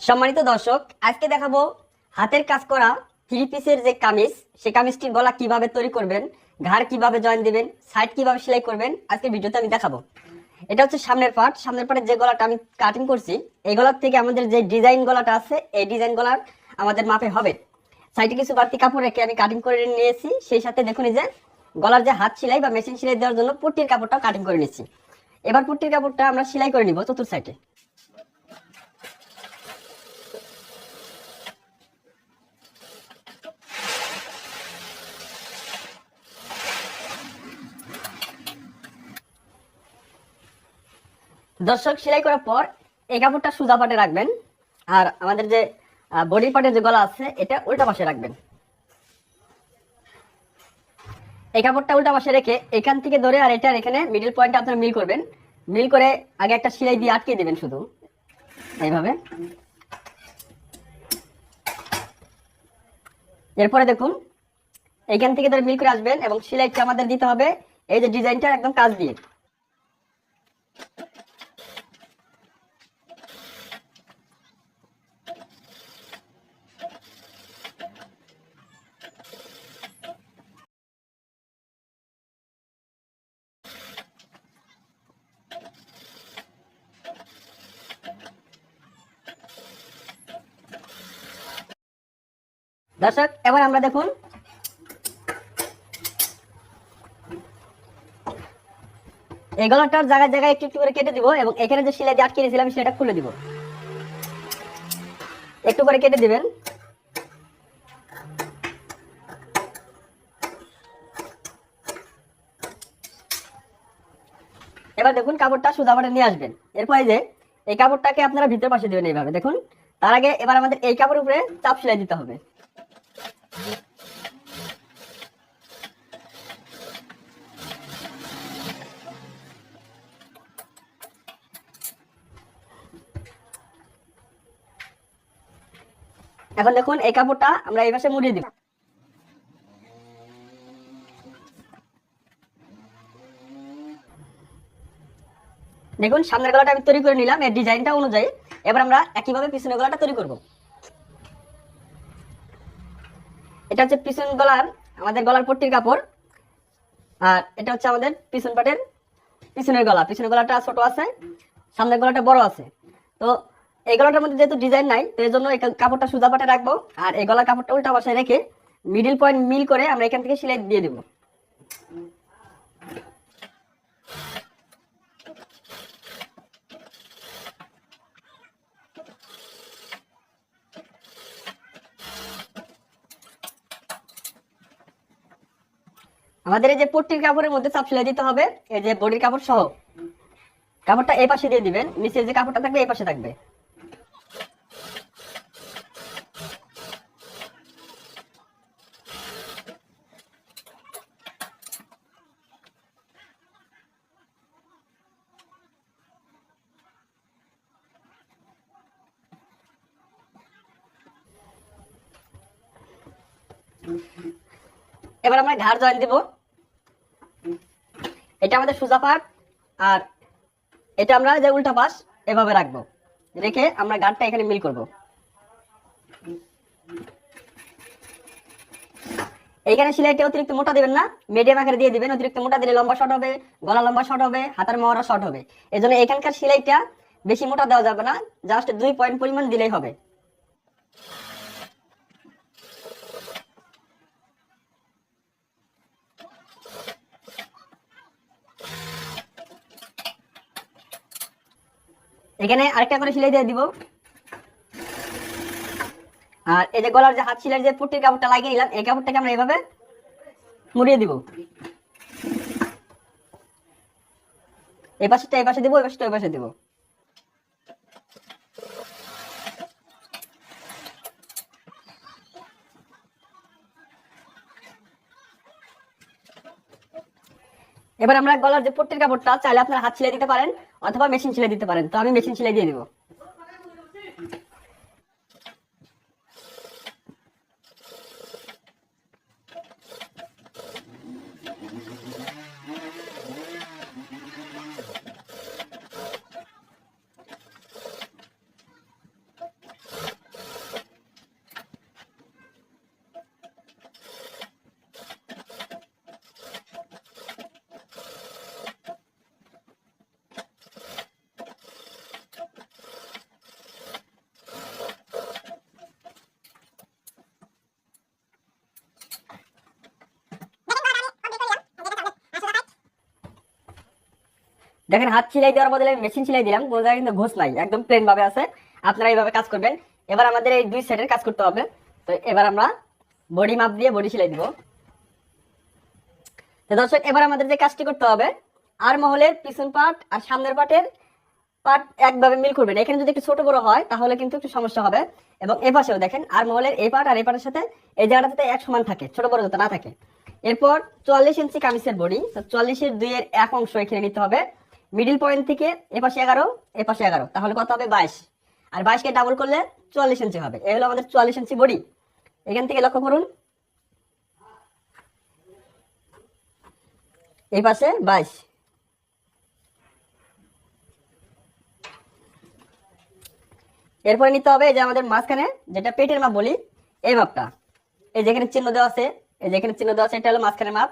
সম্মানিত দর্শক, আজকে দেখাবো হাতের কাজ করা থ্রি পিসের যে কামিজ সেই কামিজটির গলা কীভাবে তৈরি করবেন, ঘাড় কীভাবে জয়েন দিবেন সাইড কীভাবে সেলাই করবেন আজকে ভিডিওতে আমি দেখাবো। এটা হচ্ছে সামনের পার্ট সামনের পার্টের যে গলাটা আমি কাটিং করছি, এই গলার থেকে আমাদের যে ডিজাইন গলাটা আছে, এই ডিজাইন গলার আমাদের মাপে হবে। সাইডে কিছু বাড়তি কাপড় রেখে আমি কাটিং করে নিয়েছি, সেই সাথে দেখুন যে গলার যে হাত সেলাই বা মেশিন সেলাই দেওয়ার জন্য পুটির কাপড়টাও কাটিং করে নিয়েছি। এবার পুটির কাপড়টা আমরা সেলাই করে নিব চতুর সাইডে দর্শক, সেলাই করার পর এই কাপড়টা সুজা পাটে রাখবেন। আর আমাদের যে বডি পার্টের যে গলা আছে, এটা উল্টা পাশে রাখবেন। এই কাপড়টা উল্টা পাশে রেখে এখান থেকে ধরে আর এটার এখানে মিডিল পয়েন্টটা আপনারা মিল করবেন। মিল করে আগে একটা সেলাই দিয়ে আটকে দিবেন শুধু। এইভাবে। এরপরে দেখুন, এখান থেকে ধরে মিল করে আসবেন এবং সেলাইটা আমাদের দিতে হবে। এই যে ডিজাইনটা একদম কাজ দিয়ে। দর্শক এবার আমরা দেখুন। এই গলাটার জায়গায় জায়গায় একটু একটু করে কেটে দিব এবং এখানে যে সেলাই দিয়ে আটকে দিয়েছিলাম, সেটা খুলে দিব। একটু করে কেটে দিবেন। এবার দেখুন, কাপড়টা সুদা পাটে নিয়ে আসবেন। এরপরে যে, এই কাপড়টাকে আপনারা ভিতর পাশে দেবেন এইভাবে। দেখুন, তার আগে এবার আমাদের এই কাপড়ের উপরে চাপ সেলাই দিতে হবে। এখন দেখুন এই কাপড়টা আমরা এই পাশে মুড়িয়ে দিব। দেখুন সামনের গলাটা আমি তৈরি করে নিলাম, এর ডিজাইনটা অনুযায়ী। এবার আমরা একইভাবে পিছনের গলাটা তৈরি করব। এটা হচ্ছে পিছন গলার, আমাদের গলার পট্টির কাপড়। আর এটা হচ্ছে আমাদের পিছন পাটের পিছনের গলা। পিছনের গলাটা ছোট আছে, সামনের গলাটা বড় আছে। তো এই গলাটার মধ্যে যেহেতু ডিজাইন নাই, তো এই জন্য এই কাপড়টা সুজা পাটে রাখব। আর এই গলার কাপড়টা উল্টা বাসায় রেখে মিডিল পয়েন্ট মিল করে আমরা এখান থেকে সেলাই দিয়ে দেবো। আমাদের এই যে পট্টির কাপড়ের মধ্যে চাপ সেলাই দিতে হবে, এই যে বডির কাপড় সহ। কাপড়টা এই পাশে দিয়ে দিবেন, নিচে যে কাপড়টা থাকবে এই পাশে থাকবে। এবার আমরা ঘাড় জয়েন দিব। এটা আমাদের সোজা পাট আর এটা আমরা যে উল্টা পাশ এভাবে রাখব। রেখে আমরা গাঁটটা এখানে মিল করব। এইখানে সেলাইটা অতিরিক্ত মোটা দিবেন না মিডিয়াম আকারে দিয়ে দিবেন, অতিরিক্ত মোটা দিলে লম্বা শর্ট হবে, গলা লম্বা শর্ট হবে, হাতার মহড়া শর্ট হবে। এই জন্য এখানকার সেলাইটা বেশি মোটা দেওয়া যাবে না জাস্ট দুই পয়েন্ট পরিমাণ দিলেই হবে। এখানে আরেকটা করে সেলাই দিয়ে দিব। আর এই যে গলার যে হাত সেলাই যে পুটির কাপড়টা লাগিয়ে নিলাম এই কাপড়টাকে আমরা এইভাবে মুড়িয়ে দিব। এই পাশেটা এই পাশে দিব, এই পাশেটা ওই পাশে দিব। এবার আমরা গলার যে পট্টির কাপড়টা, চাইলে আপনার হাত সেলাই দিতে পারেন। অথবা মেশিন সেলাই দিতে পারেন। তো আমি মেশিন সেলাই দিয়ে দিব। দেখেন হাত সেলাই দেওয়ার বদলে মেশিন সেলাই দিলাম, কোনো জায়গায় কিন্তু ঘোষ নাই, একদম প্লেন ভাবে আছে। আপনারা এইভাবে কাজ করবেন। এবার আমাদের এই দুই সেটের কাজ করতে হবে। তো এবার আমরা বডি মাপ দিয়ে বডি সেলাই দিব। তো দর্শক, এবার আমাদের যে কাজটি করতে হবে, আর মহলের পিছন পার্ট আর সামনের পার্টের পার্ট একভাবে মিল করবেন। এখানে যদি একটু ছোট বড় হয়, তাহলে কিন্তু একটু সমস্যা হবে। এবং এ পাশেও দেখেন, আর মহলের এই পার্ট আর এই পার্টের সাথে এই জায়গাটাতে এক সমান থাকে, ছোট বড় যাতে না থাকে। এরপর চুয়াল্লিশ ইঞ্চি কামিজের বডি তো চুয়াল্লিশের দুইয়ের এক অংশ এখানে নিতে হবে। মিডিল পয়েন্ট থেকে এ পাশে এগারো, এ পাশে এগারো। তাহলে কত হবে? বাইশ। আর বাইশকে ডাবল করলে চুয়াল্লিশ ইঞ্চি হবে। এই হলো আমাদের চুয়াল্লিশ ইঞ্চি বডি এখান থেকে লক্ষ্য করুন। এই পাশে বাইশ। এরপরে নিতে হবে যে আমাদের মাঝখানে যেটা পেটের মাপ বলি, এই মাপটা। এই যেখানে চিহ্ন দেওয়া আছে, এই যেখানে চিহ্ন দেওয়া আছে, এটা হলো মাঝখানে মাপ।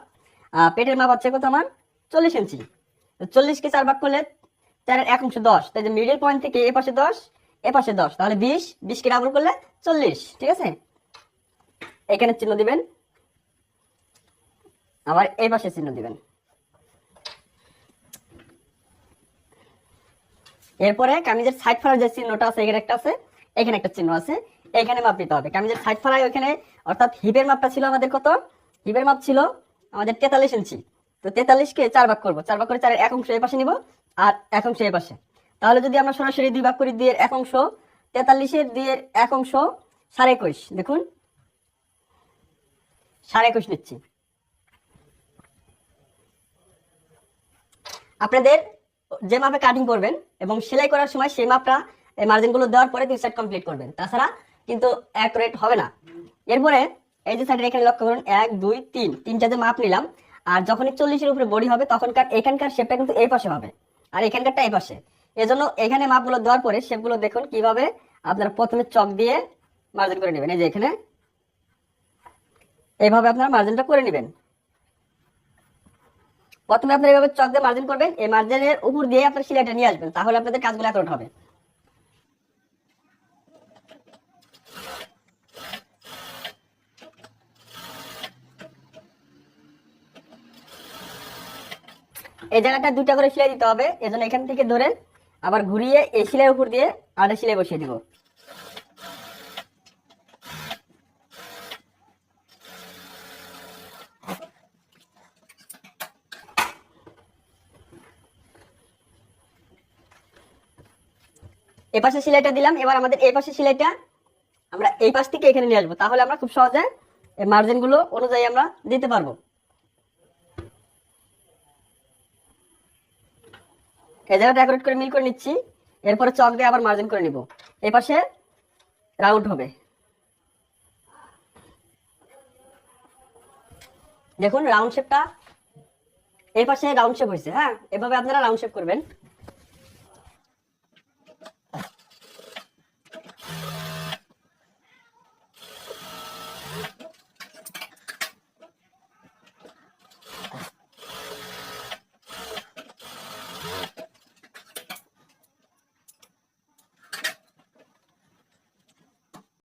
পেটের মাপ হচ্ছে কত আমার? চল্লিশ ইঞ্চি চল্লিশকে চার ভাগ করলে চারের এক অংশ দশ। তাই যে মিডিল পয়েন্ট থেকে এ পাশে দশ, এ পাশে দশ। তাহলে বিশ বিশকে ডাবল করলে চল্লিশ, ঠিক আছে? এখানে চিহ্ন দিবেন। আবার এই পাশে চিহ্ন দিবেন। এরপরে কামিজের সাইড ফাড়ার যে চিহ্নটা আছে, এখানে একটা আছে, এখানে একটা চিহ্ন আছে, এখানে মাপ দিতে হবে। কামিজের সাইড ফাড়ায় ওখানে অর্থাৎ হিপের মাপটা ছিল আমাদের কত? হিপের মাপ ছিল আমাদের তেতাল্লিশ ইঞ্চি। তো তেতাল্লিশকে চার ভাগ করব। চার ভাগ করে চারের এক অংশ এই পাশে নিব আর এক অংশ এই পাশে। তাহলে যদি আমরা সরাসরি দুই ভাগ করি দুইয়ের এক অংশ, তেতাল্লিশের দুইয়ের এক অংশ সাড়ে একুশ। দেখুন, সাড়ে একুশ নিচ্ছি। আপনাদের যে মাপে কাটিং করবেন এবং সেলাই করার সময় সেই মাপটা এই মার্জিনগুলো দেওয়ার পরে দুই সাইড কমপ্লিট করবেন। তাছাড়া কিন্তু অ্যাকুরেট হবে না। এরপরে এই যে সাইডের এখানে লক্ষ্য করুন, এক, দুই, তিন। তিনটা যে মাপ নিলাম আর যখনই চল্লিশের উপরে বডি হবে, তখনকার এখানকার শেপটা কিন্তু এই পাশে হবে। আর এখানকারটা এই পাশে। এজন্য এখানে মাপগুলো দেওয়ার পরে শেপগুলো দেখুন কীভাবে আপনারা প্রথমে চক দিয়ে মার্জিন করে নেবেন। এই যে এখানে। এইভাবে আপনারা মার্জিনটা করে নেবেন। প্রথমে আপনারা এইভাবে চক দিয়ে মার্জিন করবেন। এই মার্জিনের উপর দিয়ে আপনার সিলাইটা নিয়ে আসবেন, তাহলে আপনাদের কাজগুলো এতটা হবে। এই জায়গাটা দুইটা করে সেলাই দিতে হবে, এজন্য এখান থেকে ধরে আবার ঘুরিয়ে এই সেলাইয়ের উপর দিয়ে আরেকটা সেলাই বসিয়ে দিব। এই পাশে সেলাইটা দিলাম, এবার আমাদের এই পাশে সেলাইটা আমরা এই পাশ থেকে এখানে নিয়ে আসব, তাহলে আমরা খুব সহজে এই মার্জিনগুলো অনুযায়ী আমরা দিতে পারব। এই ডেকোরেট করে মিল করে নিচ্ছি, এরপরে চক দিয়ে আবার মার্জিন করে নিব। এই পাশে রাউন্ড হবে। দেখুন রাউন্ড শেপটা এই পাশে রাউন্ড শেপ হয়েছে হ্যাঁ? এভাবে আপনারা রাউন্ড শেপ করবেন।